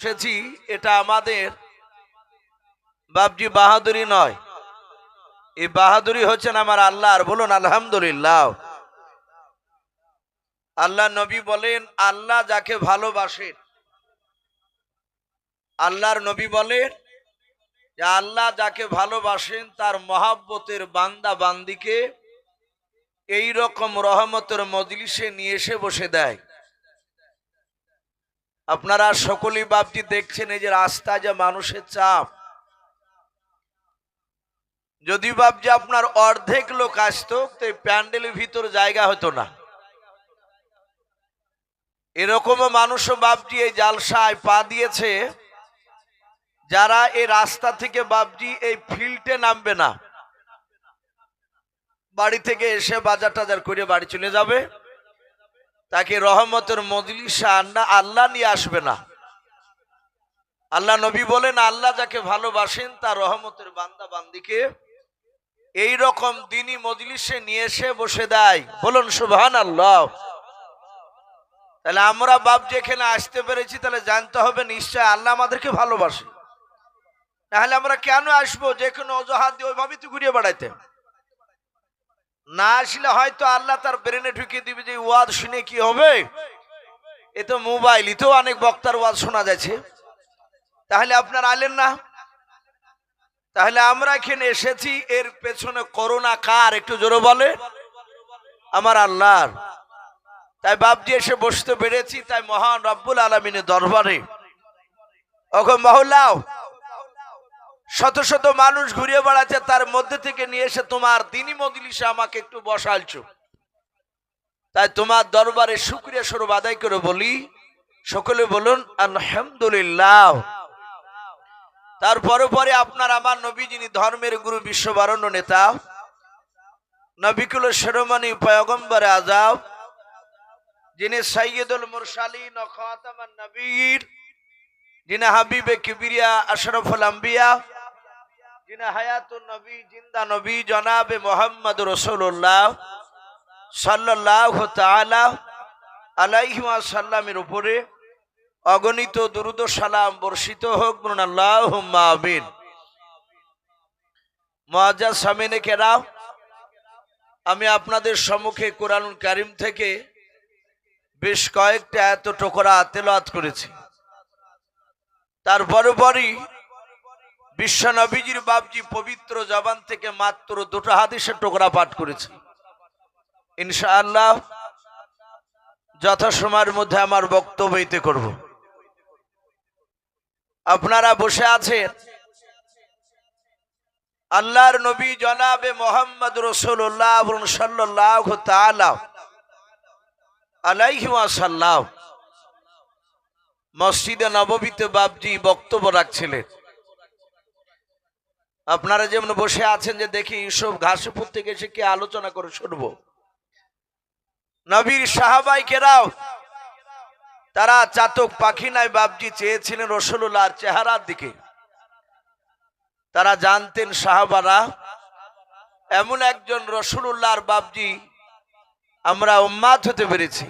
বসেছি এটা আমাদের বাবজি বাহাদুরি নয়। এই বাহাদুরি হচ্ছেন আমার আল্লাহ, আর বলুন আলহামদুলিল্লাহ। আল্লাহ নবী বলেন, আল্লাহ যাকে ভালোবাসেন আল্লাহর নবী বলেন যে আল্লাহ যাকে ভালোবাসেন, তার মহাব্বতের বান্দা বান্দিকে এই রকম রহমতের মজলিসে নিয়ে এসে বসে দেয়। আপনারা সকলেই বাপটি দেখছেন, এই যে রাস্তায় যে মানুষের চাপ। যদি বাপজি আপনার অর্ধেক লোক আসতো, তো প্যান্ডেলের ভিতর জায়গা হতো না। এরকমও মানুষও বাপজি এই জালসায় পা দিয়েছে, যারা এই রাস্তা থেকে বাপজি এই ফিল্ডে নামবে না। বাড়ি থেকে এসে বাজার টাজার করে বাড়ি চলে যাবে। তাকে রহমতের মজলিসে আন্না, আল্লাহ নিয়ে আসবে না। আল্লাহ নবী বলেন, আল্লাহ যাকে ভালোবাসেন, তার রহমতের বান্দা বান্দিকে এই রকম দিনই মজলিসে নিয়ে এসে বসে দেয়। বলুন সুবহান আল্লাহ তাহলে আমরা বাপ যেখানে আসতে পেরেছি, তাহলে জানতে হবে নিশ্চয় আল্লাহ আমাদেরকে ভালোবাসে। তাহলে আমরা কেন আসব? যে কোনো অজুহাত দিয়ে ওইভাবে তো ঘুরিয়ে বেড়াইতে। না আসলে হয়তো আল্লাহ তার ব্রেনে ঢুকিয়ে দিবে যে ওয়াজ শুনে কি হবে? এ তো মোবাইল এতেও অনেক বক্তার ওয়াজ শোনা যাচ্ছে। তাহলে আপনার আলেন না? তাহলে আমরা এখানে এসেছি, এর পেছনে করোনা কার? একটু জোরে বলে। আমার আল্লাহর। তাই বাপজি এসে বসতে পেরেছি, তাই মহান রব্বুল আলমিনের দরবারে। ওকে মহল্লাও শত শত মানুষ ঘুরিয়ে বেড়াচ্ছে, তার মধ্যে থেকে নিয়ে এসে তোমার দিনই মজলিসে আমাকে একটু বসালছো। তাই তোমার দরবারে শুক্রিয়া স্বরূপ আদায় করে বলি, সকলে বলুন, আলহামদুলিল্লাহ। তারপরে পরে আপনার আমার নবী যিনি ধর্মের গুরু, বিশ্ববারণ্য নেতা নবিকুল শেরমানি পয়গম্বর আজাব যিনি সৈয়দুল খাতামান নবীর, যিনি হাবিবে কিবিরিয়া, আশরফুল আম্বিয়া নবী, জিন্দা নবী জনাবে মোহাম্মদ রসুল্লাহ সাল্লাহ তালা আলাইহি সাল্লামের উপরে। অগণিত দুরুদ সালাম বর্ষিত হোক আল্লাহ আমিন। সামিনে কেরাম, আমি আপনাদের সম্মুখে কোরআনুল কারিম থেকে বেশ কয়েকটা এত টোকরা তেলাত করেছি। তার পরপরই বিশ্ব নবীজির বাবজি পবিত্র জবান থেকে মাত্র দুটো হাদিসের টোকরা পাঠ করেছি। ইনশাআল্লাহ যথাসময়ের মধ্যে আমার বক্তব্য এতে করব। আপনারা বসে আছেন? আল্লাহর নবী জনাবে মোহাম্মদ রসুল্লাহ সাল্লাহ তালা আলাইহাসাল্লাম মসজিদে নববীতে বাবজি বক্তব্য রাখছিলেন। আপনারা যেমন বসে আছেন যে দেখি ইসব ঘাসপুর থেকে এসে কে আলোচনা করে শুনব? নবীর সাহাবাই কেরাও তারা চাতক পাখি নাই বাবজি চেয়েছিলেন রসুল্লাহর চেহারার দিকে। তারা জানতেন সাহাবারা, এমন একজন রসুল্লাহর বাবজি আমরা উম্মাদ হতে পেরেছি।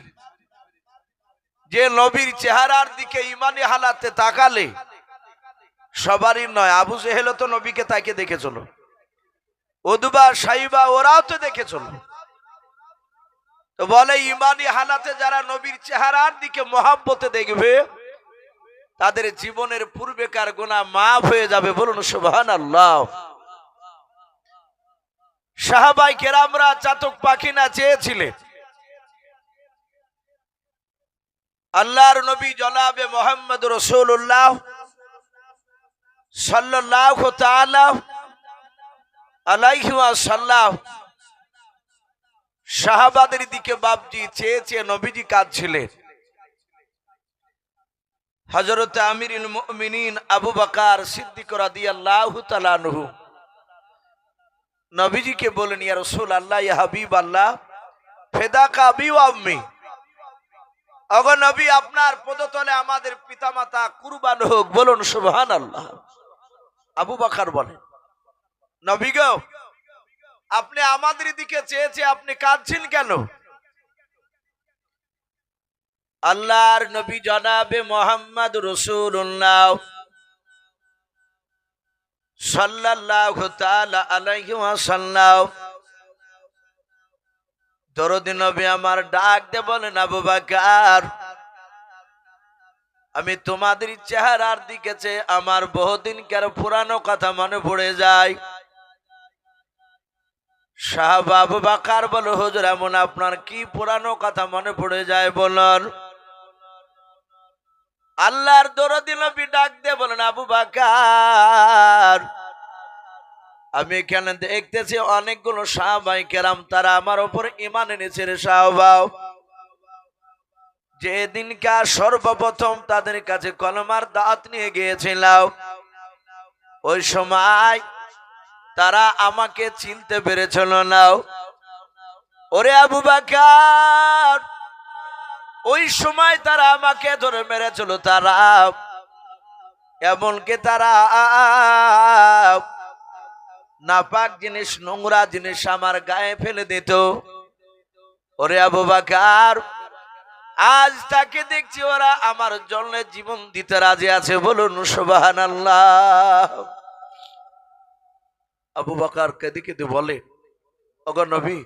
যে নবীর চেহারার দিকে ইমানি হালাতে তাকালে সবারই নয়। আবু জেহেল তো নবীকে তাকে দেখে চলো ওদুবা সাইবা, ওরাও তো দেখে চলো তো বলে, ইমানি হালাতে যারা নবীর চেহারার দিকে মহাব্বতে দেখবে, তাদের জীবনের পূর্বেকার গোনা মাফ হয়ে যাবে। বলুন সুবহান আল্লাহ সাহাবাই কেরামরা চাতক পাখি না চেয়েছিলেন আল্লাহর নবী জনাবে মোহাম্মদ রসুল্লাহ শাহাবাদের দিকে বাবজি চেয়ে চেয়ে নবীজি কাঁদছিলেন। হজরত আমির আবু বাকার সিদ্দিক রাদিয়াল্লাহু তাআলাহু নবীজিকে বলেন ইয়া রাসূল আল্লাহ হাবিব আল্লাহ অগ নবী, আপনার পদতলে আমাদের পিতামাতা কুরবান হোক, বলুন সুবহানাল্লাহ। আবু বাকার বলেন নবী গো, আপনি আমাদের দিকে চেয়েছে, আপনি কাঁদছেন কেন? আল্লাহর নবী জনাবে মোহাম্মদ সাল্লাল্লাহু তাআলা আলাইহি নবী আমার ডাক দে বলেন, আবু বকর আমি তোমাদের চেহারার দিকে আমার বহুদিনকার পুরানো কথা মনে পড়ে যায়। সাহাব আবু বাকার বলো, হুজুর, এমন আপনার কি পুরানো কথা মনে পড়ে যায় বলুন? আল্লাহর দরদি নবী ডাক দিয়ে বলেন, আবু বাকার, আমি এখানে দেখতেছি অনেকগুলো সাহাবাই কেরাম, তারা আমার উপর ইমান এনেছে রে সাহবাও। যে দিনকার সর্বপ্রথম তাদের কাছে কলমার দাঁত নিয়ে গিয়েছিলাম, ওই সময় তারা আমাকে চিনতে পেরেছিল না। ওরে আবু বাকার, ওই সময় তারা আমাকে ধরে মেরেছিল তারা। এমনকি তারা নাপাক জিনিস, নোংরা জিনিস আমার গায়ে ফেলে দিত। ওরে আবু বাকার আজ তাকে দেখছি ওরা আমার জন্য জীবন দিতে রাজি আছে বলুন সুবাহান আল্লাহ আবু বাকার কেঁদে কেঁদে বলে অগর নবী,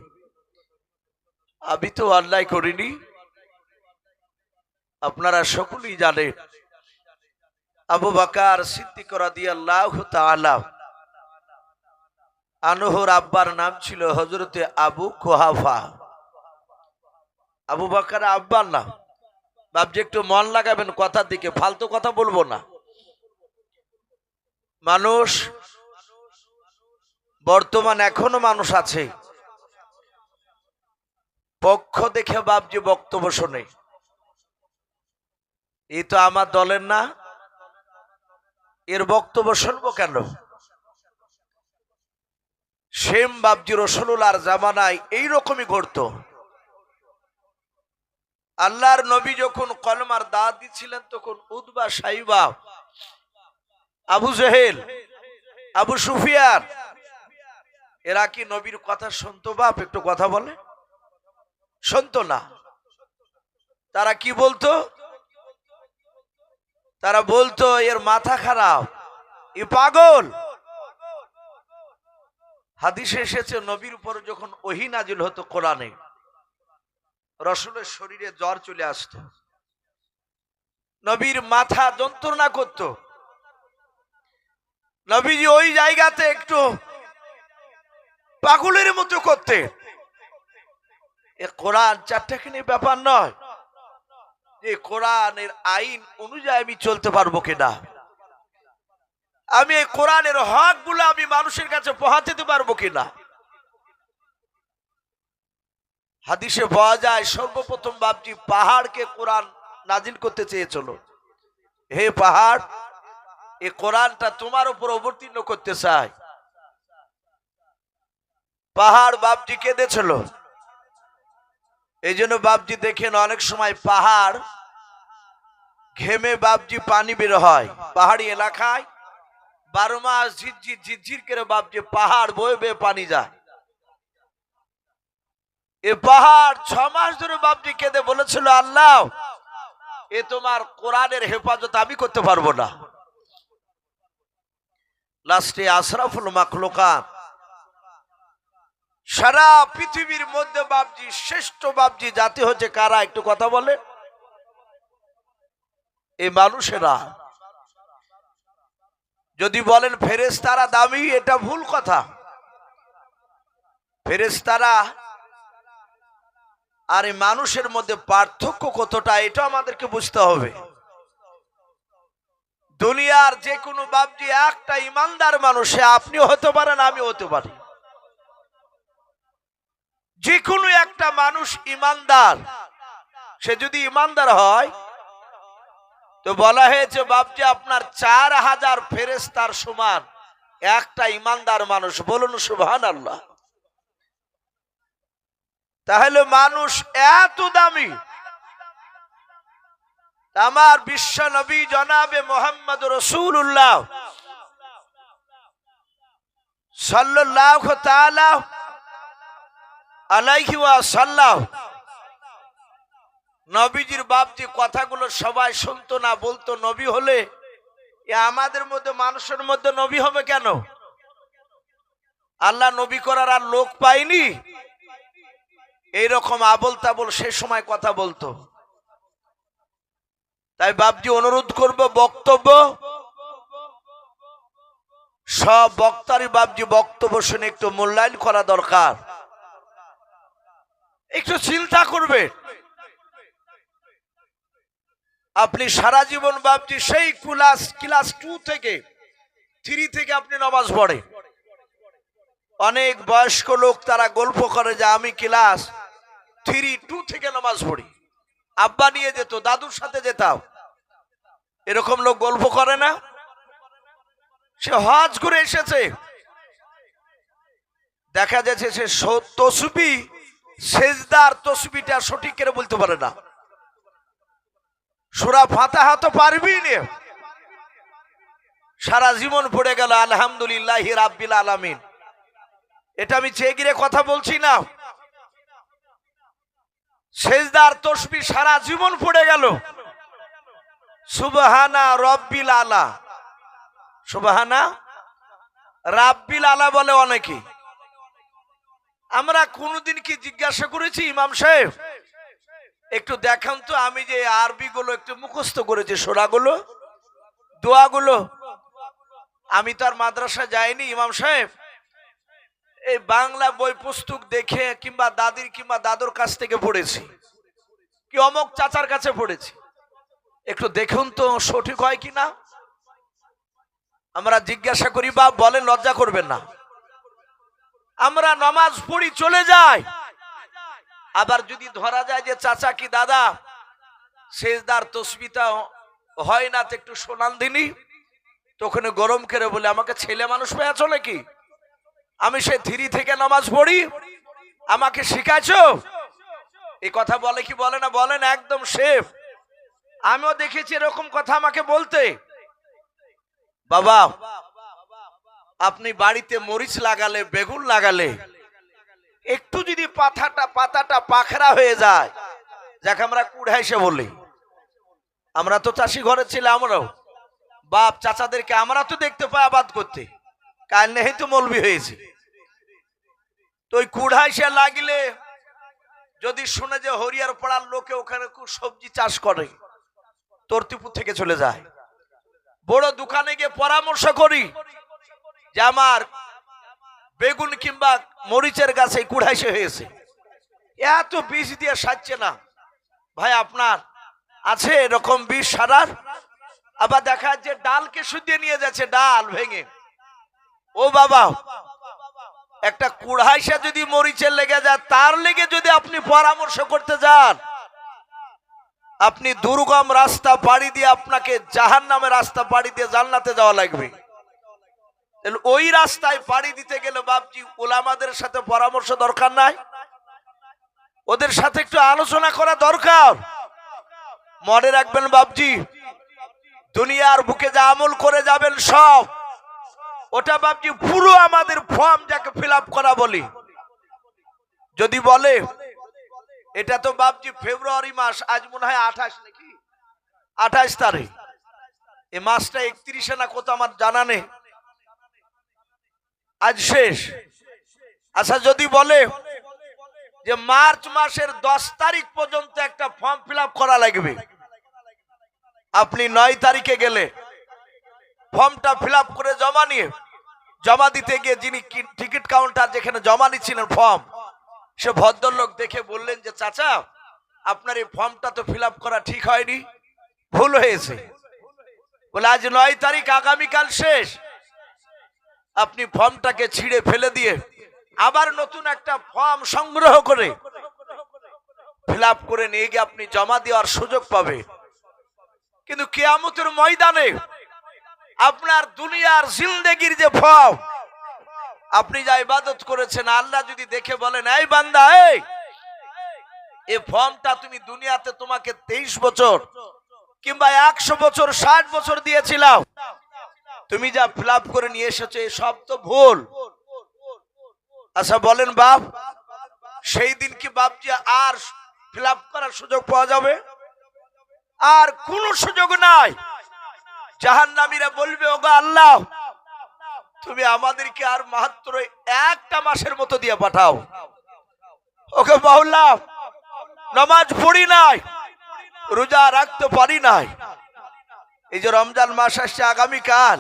আমি তো অন্যায় করিনি। আপনারা সকলেই জানেন, আবু বাকার সিদ্দিক দিয়ে আল্লাহ তাআলা আনহর আব্বার নাম ছিল হজরতে আবু কোহাফা। আবু বাকার আব্বার নাম ভাবছি একটু মন লাগাবেন কথার দিকে, ফালতু কথা বলব না। মানুষ, বর্তমান এখনও মানুষ আছে। পক্ষ দেখে বাবজি বক্তব্য শোনে। এই তো আমার দলের না। এর বক্তব্য শুনব কেন? সেম বাবজি রসুলার জামানায় এইরকমই ঘটতো। আল্লাহর নবী যখন কলমার দা দিচ্ছিলেন, তখন উদবা সাইবা, আবু জহেল, আবু সুফিয়ান, এরা কি নবীর কথা শুনতো বাপ? একটু কথা বলে। শুনতো না। তারা কি বলতো? তারা বলতো, এর মাথা খারাপ। এ পাগল। হাদিসে এসেছে, নবীর উপর যখন ওহি নাজিল হতো কোরআনে। রসুলের শরীরে জ্বর চলে আসতো। নবীর মাথা যন্ত্রণা করত। নবীজি ওই জায়গাতে একটু পাগলের মতো করতে। এ কোরআন চারটাখানি ব্যাপার নয় যে কোরআনের আইন অনুযায়ী আমি চলতে পারব কিনা। আমি এই কোরআনের হকগুলো আমি মানুষের কাছে পৌঁছাতে পারব কিনা। হাদিসে পাওয়া যায়, সর্বপ্রথম বাপজি পাহাড়কে কোরআন নাজিল করতে চেয়েছিল হে পাহাড়, এ কোরআনটা তোমার উপর অবতীর্ণ করতে চায়। পাহাড় বাপজি কেঁদেছিল এই জন্য বাপজি দেখেন অনেক সময় পাহাড় ঘেমে বাপজি পানি বের হয়। পাহাড়ি এলাকায় বারো মাস ঝিরঝির ঝিরঝির করে বাপজি পাহাড় বয়ে বয়ে পানি যায়। এ পাহাড় ছ মাস ধরে বাপজি কেঁদে বলেছিল, আল্লাহ, এ তোমার কোরআনের হেফাজত আমি করতে পারব না। লাস্টে আশরাফুল মাকলুকান সারা পৃথিবীর মধ্যে বাপজি, শ্রেষ্ঠ বাপজি জাতি হচ্ছে কারা? একটু কথা বলে। এই মানুষেরা, যদি বলেন ফেরেস্তারা দামি, এটা ভুল কথা। ফেরেস্তারা আর এই মানুষের মধ্যে পার্থক্য কতটা এটা আমাদেরকে বুঝতে হবে। দুনিয়ার যে কোনো বাপজি একটা ইমানদার মানুষে আপনিও হতে পারেন আমি হতে পারি। যে কোনো একটা মানুষ ইমানদার, সে যদি ইমানদার হয়, তো বলা হয়েছে, বাপজি, আপনার চার হাজার ফেরেস্তার সমান একটা ইমানদার মানুষ। বলুন সুবহান আল্লাহ তাহলে মানুষ এত দামি। আমার বিশ্ব নবী জনাবে মোহাম্মদ রসুল্লাহ সাল্লাহ তাআলা আলাইহি ওয়া সাল্লাম নবীজির বাপ কথাগুলো সবাই শুনতো না, বলতো, নবী হলে আমাদের মধ্যে, মানুষের মধ্যে নবী হবে কেন? আল্লাহ নবী করার আর লোক পাইনি এইরকম আবল তাবল সে সময় কথা বলতো। তাই বাপজি অনুরোধ করব, বক্তব্য, সব বক্তারই বাপজি বক্তব্য শুনে একটু মূল্যায়ন করা দরকার। একটু চিন্তা করবে আপনি সারা জীবন বাপজি সেই ক্লাস ক্লাস টু থেকে, থ্রি থেকে আপনি নামাজ পড়ে। অনেক বয়স্ক লোক তারা গল্প করে যে, আমি ক্লাস থ্রি টু থেকে নামাজ পড়ি। আব্বা নিয়ে যেত, দাদুর সাথে যেতাম। এরকম লোক গল্প করে না? সে হজ করে এসেছে। দেখা যাচ্ছে সে তসবি, সেজদার তসবিটা সঠিক করে বলতে পারে না। সুরা ফাতাহা তো পারবি না। সারা জীবন পড়ে গেল, আলহামদুলিল্লাহ রাব্বিল আলামিন। এটা আমি চেয়ে গিরে কথা বলছি না। সেজদার তসবি সারা জীবন পড়ে গেল। সুবহানা রব্বিল আলা। সুবহানা রাব্বিল আলা বলে অনেকে। আমরা কোনোদিন কি জিজ্ঞাসা করেছি ইমাম সাহেব? একটু দেখান তো আমি যে আরবি গুলো একটু মুখস্থ করেছি, সোরাগুলো, দোয়াগুলো। আমি তো আর মাদ্রাসা যাইনি ইমাম সাহেব। এই বাংলা বই পুস্তক দেখে কিংবা দাদির কিংবা দাদুর কাছ থেকে পড়েছি। কি অমক চাচার কাছে পড়েছি। একটু দেখুন তো সঠিক হয় কি না আমরা জিজ্ঞাসা করি বা বলে লজ্জা করবেন না। আমরা নামাজ পড়ি, চলে যাই। আবার যদি ধরা যায় যে চাচা কি দাদা, সেজদার তসবিতা হয় না, তো একটু শোনান দিনি তখন গরম করে বলে, আমাকে ছেলে মানুষ পেয়ে চলে কি আমি সে ধীরি থেকে নামাজ পড়ি। আমাকে শিখাইছো? এই কথা বলে কি বলে না? বলেন একদম সেফ আমিও দেখেছি এরকম কথা আমাকে বলতে। বাবা, আপনি বাড়িতে মরিচ লাগালে, বেগুন লাগালে, একটু যদি পাতাটা পাতাটা পাখরা হয়ে যায়, যাকে আমরা কুড়াইসে বলি। আমরা তো চাষি ঘরে ছিলাম আমরাও। বাপ চাচাদেরকে আমরা তো দেখতে পাই আবাদ করতে। কাল নেই তো মলবি হয়েছে। তো ওই কুড়াইসে লাগিলে যদি শুনে যে হরিয়ার পাড়ার লোকে ওখানে সবজি চাষ করে, তর্তিপুর থেকে চলে যায়। বড় দোকানে গিয়ে পরামর্শ করি যে আমার বেগুন কিংবা মরিচের গাছে কুড়াইশে হয়েছে। এত বীজ দিয়ে সাজছে না। ভাই, আপনার আছে এরকম বীজ সারার? আবার দেখা যাচ্ছে ডালকে শুধিয়ে নিয়ে যাচ্ছে, ডাল ভেঙে। ও বাবা একটা কুড়াইশা যদি মরিচের লেগে যায়, তার লেগে যদি আপনি পরামর্শ করতে যান, আপনি দুর্গম রাস্তা পাড়ি দিয়ে আপনাকে জাহান নামে রাস্তা পাড়ি দিয়ে জান্নাতে যাওয়া লাগবে। ওই রাস্তায় পাড়ি দিতে গেলে বাপজি, ওলামাদের সাথে পরামর্শ দরকার নাই? ওদের সাথে একটু আলোচনা করা দরকার। মনে রাখবেন বাপজি, দুনিয়ার বুকে যা আমল করে যাবেন সব। ওটা ভাবছি পুরো আমাদের ফর্ম যাকে ফিল করা বলি। যদি বলে, এটা তো ভাবছি ফেব্রুয়ারি মাস, আজ মনে হয় আঠাশ নাকি? আঠাশ তারিখ। এ মাসটা একত্রিশে না কত আমার জানা নেই। আজ শেষ। আচ্ছা যদি বলে যে মার্চ মাসের দশ তারিখ পর্যন্ত একটা ফর্ম ফিল করা লাগবে, আপনি নয় তারিখে গেলে ফর্মটা ফিল করে জমা নিয়ে জমা দিতে গিয়ে যিনি টিকিট কাউন্টার যেখানে জমা নিচ্ছিলেন ফর্ম সে ভদ্রলোক দেখে বললেন যে, চাচা, আপনার এই ফর্মটা তো ফিল করা ঠিক হয়নি। ভুল হয়েছে। বলে, আজ নয় তারিখ, আগামীকাল শেষ। আপনি ফর্মটাকে ছিঁড়ে ফেলে দিয়ে আবার নতুন একটা ফর্ম সংগ্রহ করে ফিল করে নিয়ে গিয়ে আপনি জমা দেওয়ার সুযোগ পাবে। কিন্তু কেয়ামতের ময়দানে আপনার দুনিয়ার জিন্দেগির যে ফর্ম আপনি যা ইবাদত করেছেন, আল্লাহ যদি দেখে বলেন, এই বান্দা, এই! এ ফর্মটা তুমি দুনিয়াতে তোমাকে তেইশ বছর কিংবা একশো বছর, ষাট বছর দিয়েছিলাম। তুমি যা ফিল করে নিয়ে এসেছ এই সব তো ভুল। আচ্ছা বলেন বাপ, সেই দিন কি বাপজি আর ফিল করার সুযোগ পাওয়া যাবে? আর কোনো সুযোগ নাই। জাহান্নামীরা বলবে, ওগো আল্লাহ, তুমি আমাদেরকে আর মাত্র একটা মাসের মতো দিয়ে পাঠাও। ওকে বাহুল্লাহ নামাজ পড়ি নাই, রোজা রাখতে পারি নাই। এই যে রমজান মাস আসছে, আগামীকাল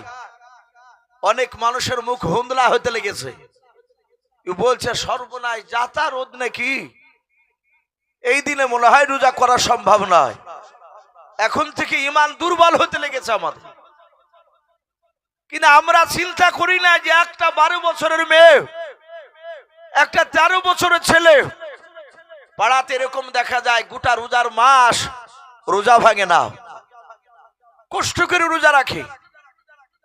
অনেক মানুষের মুখ হুন্দলা হতে লেগেছে। বলছে, সর্বনাশ, যাতা রোদ নাকি? এই দিনে মনে হয় রোজা করা সম্ভব নয়। এখন থেকে ইমান দুর্বল হতে লেগেছে আমাদের। কিন্তু আমরা চিন্তা করি না যে একটা বারো বছরের মেয়ে, একটা তেরো বছরের ছেলে, পাড়াতে এরকম দেখা যায় গোটা রোজার মাস রোজা ভাঙে না। কষ্ট করে রোজা রাখে।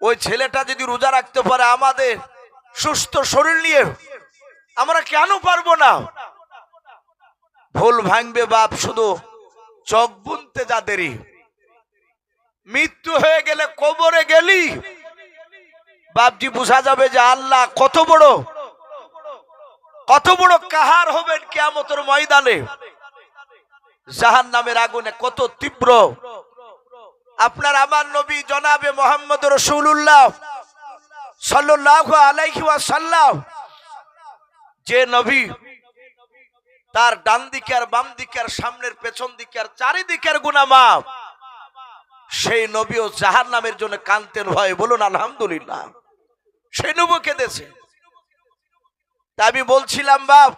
ওই ছেলেটা যদি রোজা রাখতে পারে আমাদের সুস্থ শরীর নিয়ে, আমরা কেন পারব না? ভুল ভাঙবে বাপ শুধু চোখ বুনতে যাদেরই মৃত্যু হয়ে গেলে কবরে গেলি বাপজি, বোঝা যাবে যে আল্লাহ কত বড়। কত বড় কাহার হবেন কেয়ামতের ময়দানে। জাহান নামের আগুনে কত তীব্র। আপনার আমার নবী জনাবে মোহাম্মদ রসুল্লাহ সাল্লাহ যে নবী তার ডান দিকে আর বাম দিকে আর সামনের পেছন দিকে আর চারিদিকের গুনামাপ সেই নবীও জাহান নামের জন্য কানতেন ভয় বলুন, আলহামদুলিল্লাহ। সেই নবী কেঁদেছে। তা আমি বলছিলাম, বাপ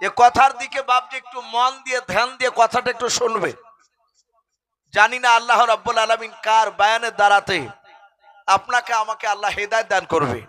যে কথার দিকে বাপ যে একটু মন দিয়ে, ধ্যান দিয়ে কথাটা একটু শুনবে। জানি না আল্লাহ রাব্বুল আলমিন কার বায়ানের দ্বারাতে আপনাকে, আমাকে আল্লাহ হেদায় দান করবে।